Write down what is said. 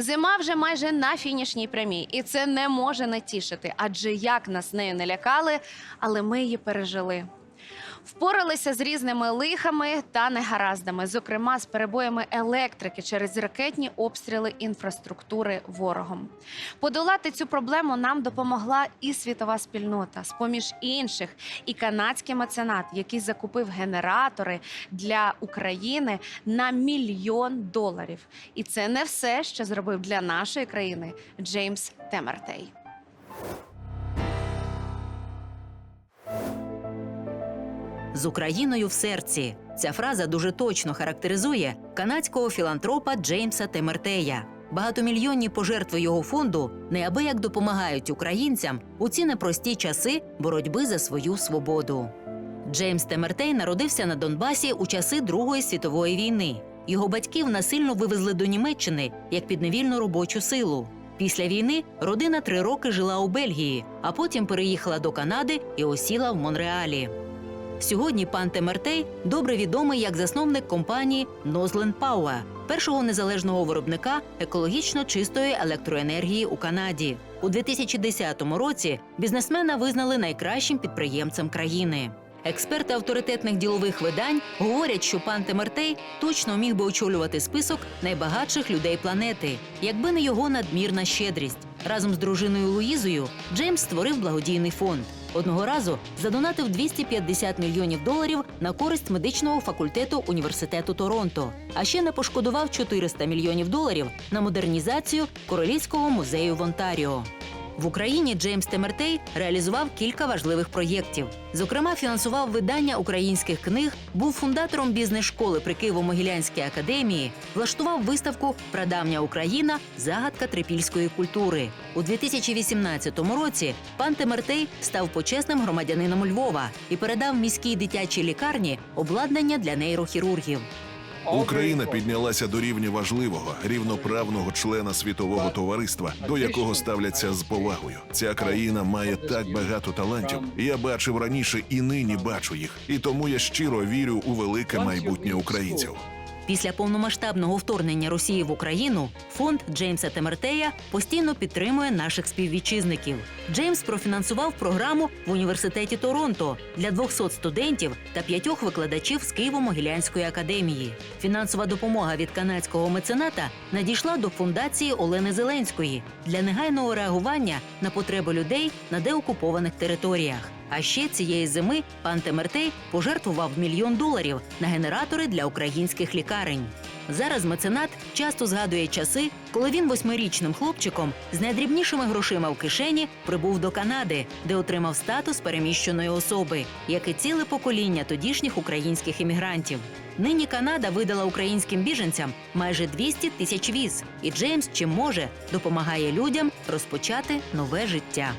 Зима вже майже на фінішній прямій, і це не може не тішити, адже як нас нею не лякали, але ми її пережили. Впоралися з різними лихами та негараздами, зокрема з перебоями електрики через ракетні обстріли інфраструктури ворогом. Подолати цю проблему нам допомогла і світова спільнота, з поміж інших, і канадський меценат, який закупив генератори для України на мільйон доларів. І це не все, що зробив для нашої країни Джеймс Темертей. З Україною в серці. Ця фраза дуже точно характеризує канадського філантропа Джеймса Темертея. Багатомільйонні пожертви його фонду неабияк допомагають українцям у ці непрості часи боротьби за свою свободу. Джеймс Темертей народився на Донбасі у часи Другої світової війни. Його батьків насильно вивезли до Німеччини як підневільну робочу силу. Після війни родина три роки жила у Бельгії, а потім переїхала до Канади і осіла в Монреалі. Сьогодні пан Темертей добре відомий як засновник компанії Нозлен Пауа, першого незалежного виробника екологічно чистої електроенергії у Канаді. У 2010 році бізнесмена визнали найкращим підприємцем країни. Експерти авторитетних ділових видань говорять, що пан Темертей точно міг би очолювати список найбагатших людей планети, якби не його надмірна щедрість. Разом з дружиною Луїзою Джеймс створив благодійний фонд. Одного разу задонатив 250 мільйонів доларів на користь медичного факультету університету Торонто. А ще не пошкодував 400 мільйонів доларів на модернізацію Королівського музею в Онтаріо. В Україні Джеймс Темертей реалізував кілька важливих проєктів. Зокрема, фінансував видання українських книг, був фундатором бізнес-школи при Києво-Могилянській академії, влаштував виставку Прадавня Україна загадка трипільської культури. У 2018 році пан Темертей став почесним громадянином Львова і передав міській дитячій лікарні обладнання для нейрохірургів. Україна піднялася до рівня важливого рівноправного члена світового товариства, до якого ставляться з повагою. Ця країна має так багато талантів. Я бачив раніше і нині бачу їх. І тому я щиро вірю у велике майбутнє українців. Після повномасштабного вторгнення Росії в Україну фонд Джеймса Темертея постійно підтримує наших співвітчизників. Джеймс профінансував програму в університеті Торонто для 200 студентів та п'ятьох викладачів з Києво-Могилянської академії. Фінансова допомога від канадського мецената надійшла до фундації Олени Зеленської для негайного реагування на потреби людей на деокупованих територіях. А ще цієї зими пан Темертей пожертвував мільйон доларів на генератори для українських лікарень. Зараз меценат часто згадує часи, коли він восьмирічним хлопчиком з найдрібнішими грошима в кишені прибув до Канади, де отримав статус переміщеної особи, як і ціле покоління тодішніх українських іммігрантів. Нині Канада видала українським біженцям майже 200 тисяч віз, і Джеймс чим може допомагає людям розпочати нове життя.